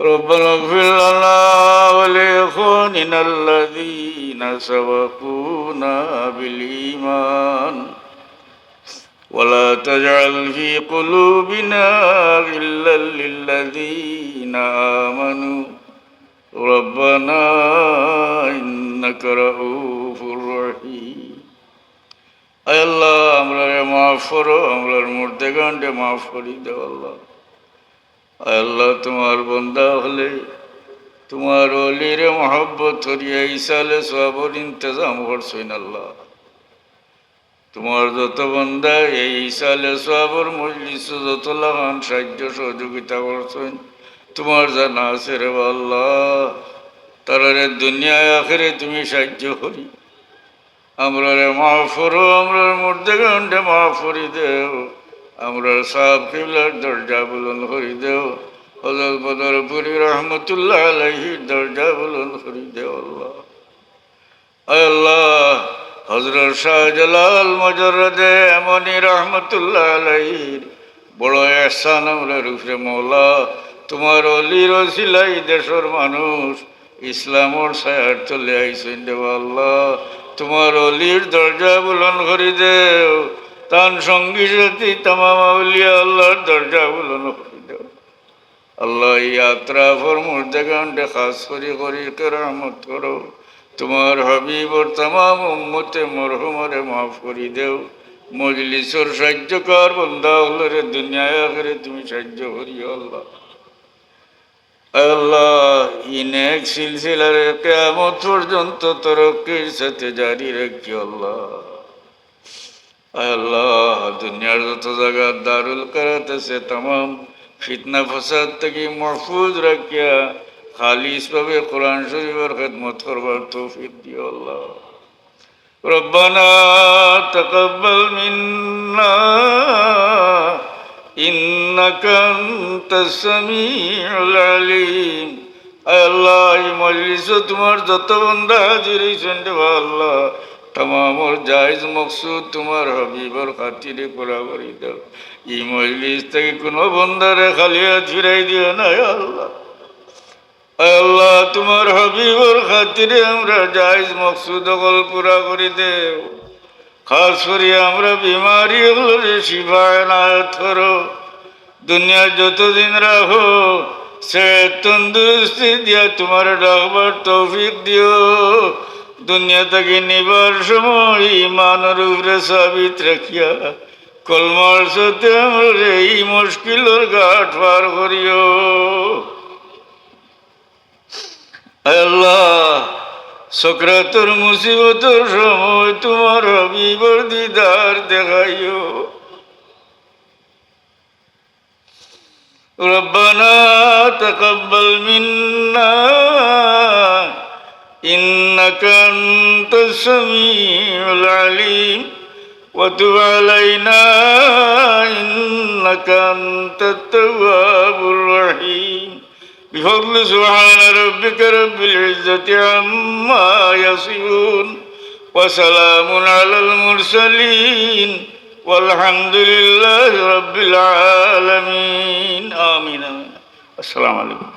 ربنا اغفر لنا ولإخواننا الذين سبقونا بالإيمان ولا تجعل في قلوبنا غلا للذين آمنوا ربنا إنك رؤوف رحيم আয় আল্লাহ আমরা মাফ করো আমরার মূর্তে গান্ডে মাফ করি দেও আল্লাহ তোমার বন্দা হলে, তোমার অলিরে মহব্বত করিয়া ইসালে সবর ইন্তজাম করছেন আল্লাহ। তোমার যত বন্দা এই ইসালে সবর মজলিস, যত লাগান সাহায্য সহযোগিতা করছেন, তোমার জানা আছে রে আল্লাহ। তারারে দুনিয়ায় আখেরে তুমি সাহায্য করি। আমরা রে আমরার মধ্যে গন্ডে মাফ করি দেও। আমরা সাহ কিবলার দরজা বুলন করি দেও। হজরত বদরপুরি রহমতুল্লাহ আলহির দরজা বুলন করি দেও আল্লাহ। আল্লাহ, হজরত শাহজালাল মজরদে এমনই রহমতুল্লাহ আলহির বড় এহসান আমরা রুফরে মৌলা। তোমার অলির সিলাই দেশের মানুষ ইসলামর ছায়ার চলে আইসেন দেব আল্লাহ। তোমার অলির দরজা বুলন করি দেও। তান সঙ্গী সাথী তামাম আউলিয়া আল্লাহর দরজা বুলন করি দেও। আল্লাহ এই যাত্রা ফর মধ্যে গানটা খাস করি করি কেরামত করো। তোমার হবিবর তামাম উম্মতে মরহুমরে মাফ করি দেও। মজলিসর সাহায্যকার বন্ধা হলরে দুনিয়ায় আখরে তুমি সাহায্য করি আল্লাহ। আল্লাহ ইনেক সিলসিলার কেমত পর্যন্ত তরক্কির সাথে জারি রাখি আল্লাহ। আল্লাহ দুনিয়ার যত জায়গা দারুল করাতেছে তাম ফিতনা ফসাদ থেকে মহফুজ রাখিয়া খালিসভাবে কোরআন শরীফের খেদমত করবার তৌফিক দিও আল্লাহ ربنا تقبل منا إنك أنت السميع العليم আয় আল্লাহ এই মজলিস তোমার যত বন্ধা হাজির তমামর জায়জ মকসুদ, তোমার হবিবর খাতিরে করি দাও এই মজলিস থেকে কোনো বন্ধারে খালি হাত ফিরাই দিও না আল্লাহ। আল্লাহ, তোমার হবিবর খাতিরে আমরা জায়জ মকসুদ অকল পুরা করে দেও। খাস করে আমরা বিমারি হলে শিবায় নায়ত করো। দুনিয়া যতদিন রাখো, সে তন্দুরস্তি দিয়া তোমার ডাকবার তৌফিক দিও। দুনিয়া থেকে নিবার সময় ইমানের উপরে সাবিত রাখিয়া কলমার সাথে আমরা এই মুশকিলের ঘাট পার করিও আল্লাহ সক্রাতর মুসিবতর সময় তোমার হবিবর দিদার দেখাইও ربنا تقبل منا إنك أنت السميع العليم وتب علينا إنك أنت التواب الرحيم بفضل سبحان ربك رب العزة عما يصفون وسلام على المرسلين والحمد لله رب العالمين آمين السلام عليكم